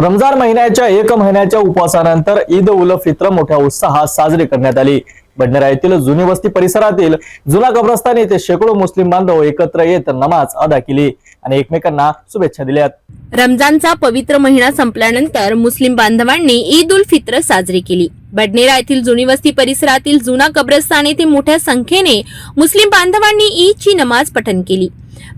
रमजान महिन्याच्या एक महिन्याच्या उपवासानंतर ईद उल फित्र मोठ्या उत्साहात साजरी करण्यात आली. बडनेरा येथील जुनी वस्ती परिसरातील जुना कब्रस्तान येथे शेकडो मुस्लिम बांधव एकत्र येत नमाज अदा केली आणि एकमेकांना शुभेच्छा दिल्यात. रमजानचा पवित्र महिना संपल्यानंतर मुस्लिम बांधवांनी ईद उल फित्र साजरी केली. बडनेरा येथील जुनी वस्ती परिसरातील जुना कब्रस्तान येथे मोठ्या संख्येने मुस्लिम बांधवांनी ईदची नमाज पठण केली.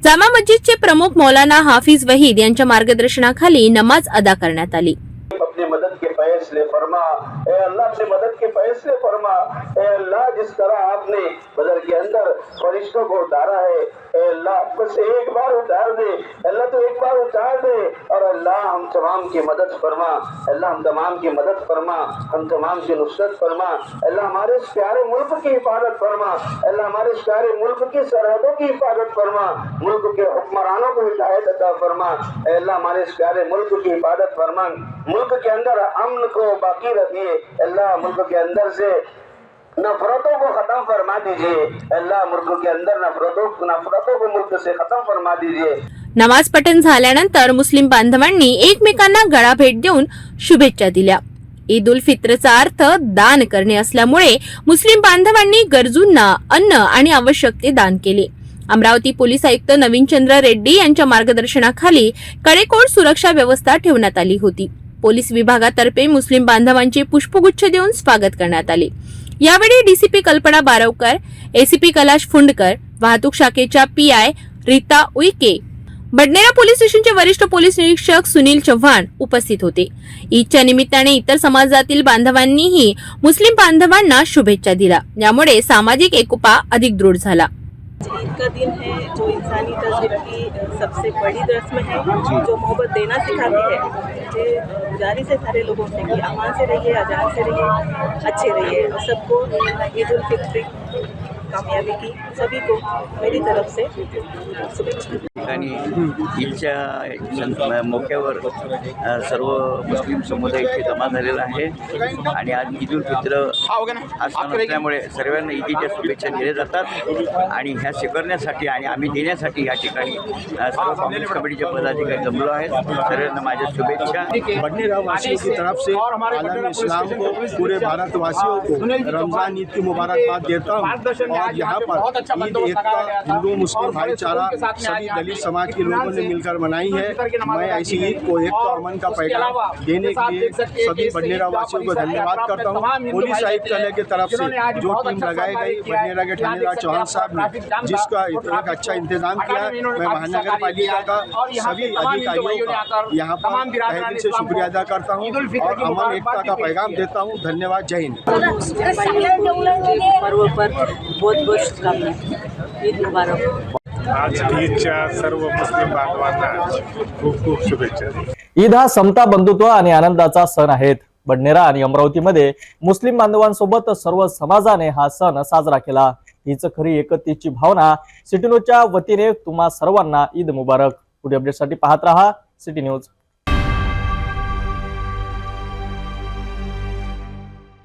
जामा मस्जिदचे प्रमुख मौलाना हाफिज वहीद यांच्या मार्गदर्शनाखाली नमाज अदा करण्यात आली. अपनी मदद के फैसले फरमा ए अल्लाह अपनी मदद के फैसले फरमा ए अल्लाह जिस तरह आपने बदर के अंदर फरिश्तों को उतारा है ए अल्लाह बस एक बार उतार दे। अल्लाह तो एक बार उतार दे। और अल्लाह, हम तमाम की मदद फरमा। अल्लाह, हम तमाम की मदद फरमा। हम तमाम की नुसरत फरमा। अल्लाह हमारे इस प्यारे मुल्क की हिफाजत फरमा। अल्लाह हमारे इस प्यारे मुल्क की सरहदों की हिफाजत फरमा। मुल्क के हुक्मरानों को हिदायत अता फरमा। अल्लाह हमारे इस प्यारे मुल्क की हिफाजत फरमा। मुल्क के अंदर अमन को बाकी रखिए। अल्लाह, मुल्क के अंदर से नफरतों को खत्म फरमा दीजिए। अल्लाह मुल्क के अंदर नफरतों नफरतों को मुल्क से खत्म फरमा दीजिए। नमाज पठण झाल्यानंतर मुस्लिम बांधवांनी एकमेकांना गळा भेट देऊन शुभेच्छा दिल्या. ईद उल फित्रचा अर्थ दान करणे असल्यामुळे मुस्लिम बांधवांनी गरजूंना अन्न आणि आवश्यक ते दान केले. अमरावती पोलीस आयुक्त नवीनचंद्र रेड्डी यांच्या मार्गदर्शनाखाली कडेकोड सुरक्षा व्यवस्था ठेवण्यात आली होती. पोलीस विभागातर्फे मुस्लिम बांधवांचे पुष्पगुच्छ देऊन स्वागत करण्यात आले. यावेळी डीसीपी कल्पना बारवकर एसीपी कैलाश फुंडकर वाहतूक शाखेच्या पीआय रीता उईके बडनेरा पोलीस स्टेशनचे वरिष्ठ पोलीस निरीक्षक सुनील चव्हाण उपस्थित होते. ईदच्या निमित्ताने इतर समाजातील बांधवांनीही मुस्लिम बांधवांना शुभेच्छा दिल्या. यामुळे सामाजिक एकोपा अधिक दृढ झाला. ईद का दिन है जो इंसानी तहजीब की सबसे बड़ी रस्म है जो. मोहब्बत देना सिखाती है गुजारिश है सारे लोगों से कि अमान से रहिए अजान से रहिए अच्छे रहिए। सबको ईद उल फित्री कामयाबी की सभी को मेरी तरफ से शुभेच्छा। ठिकाणी ईदच्या मोक्यावर सर्व मुस्लिम समुदाय इथे जमा झालेला आहे. आणि आज ईद उल फित्र असल्यामुळे सर्वांना ईदीच्या शुभेच्छा दिल्या जातात. आणि ह्या स्वीकारण्यासाठी आणि आम्ही देण्यासाठी या ठिकाणी सर्व काँग्रेस कमिटीचे पदाधिकारी जमलो आहेत. सर्वांना माझ्या शुभेच्छा. बडनेरा वासियों की तरफ से आलम इस्लाम को पूरे भारतवासियों को रमजान ईद की मुबारकबाद देता हूँ। और यहाँ पर ईद एकता हिंदू मुस्लिम भाईचारा सभी दलित समाज के लोगों ने मिलकर मनाई है। मैं ऐसी ईद को एकता अमन का पैगाम देने के लिए सभी बडनेरा वासियों को धन्यवाद करता हूँ। पुलिस आयुक्तालय की तरफ़ से जो टीम लगाई गई बडनेरा के थानेदार चौहान साहब ने जिसका एक अच्छा इंतज़ाम किया है मैं महानगर पालिका का सभी अधिकारियों का यहाँ पर तहे से शुक्रिया अदा करता हूँ और अमन एकता का पैगाम देता हूँ। धन्यवाद जय हिंद पर्व पर बहुत बहुत शुभकामनाएं। ईद मुबारक। आज ईदच्या सर्व मुस्लिम बांधवांना खूप खूप शुभेच्छा. ईद हा समता बंधुत्व आणि आनंदाचा सण आहेत बडनेरा आणि अमरावतीमध्ये मुस्लिम बांधवांसोबत सर्व समाजाने हा सण साजरा केला. हीच खरी एकतेची भावना सिटी न्यूजच्या वतीने तुम्हा सर्वांना ईद मुबारक. पुढे अपडेटसाठी पाहत रहा सिटी न्यूज.